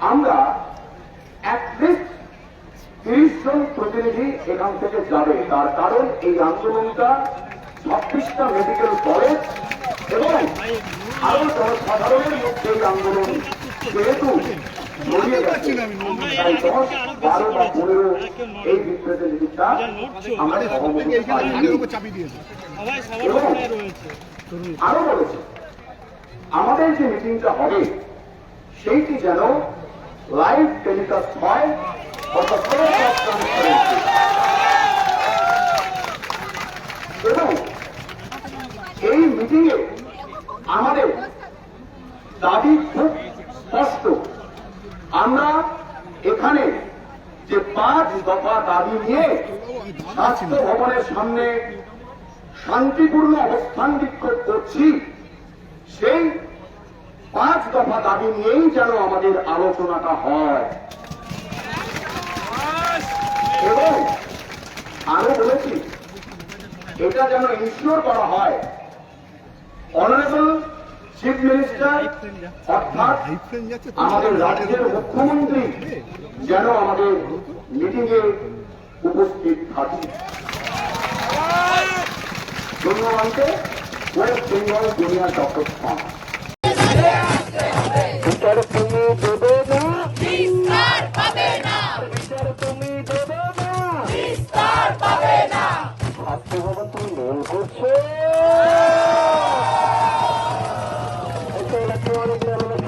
আমরা অ্যাটলিস্ট তিরিশ জন প্রতিনিধি এখান থেকে যাবে। তার কারণ এই আন্দোলনটা ছাব্বিশটা মেডিকেল কলেজ এবং আরও জনসাধারণের মধ্যে এই আন্দোলন যেহেতু আরও বলেছে, আমাদের যে মিটিংটা হবে, সেইটি যেন লাইভ টেলিকাস্ট হয় অর্থাৎ source of transparency। এবং এই মিটিং এ আমাদের দাবি খুব স্পষ্ট আমরা এখানে যে পাঁচ দফা দাবি নিয়ে স্বাস্থ্য ভবনের সামনে শান্তিপূর্ণ অবস্থান বিক্ষোভ করছি, সেই পাঁচ দফা দাবি নিয়েই যেন আমাদের আলোচনাটা হয়। এবং আরও বলেছি, এটা যেন ইনশিওর করা হয়। অনারেবল চিফ মিনিস্টার অর্থাৎ আমাদের রাজ্যের মুখ্যমন্ত্রী যেন আমাদের মিটিং এ উপস্থিত থাকে ধন্যবাদকে ওয়েস্ট বেঙ্গল জুনিয়র ডক্টর না বাবা তুমি মেল করছ।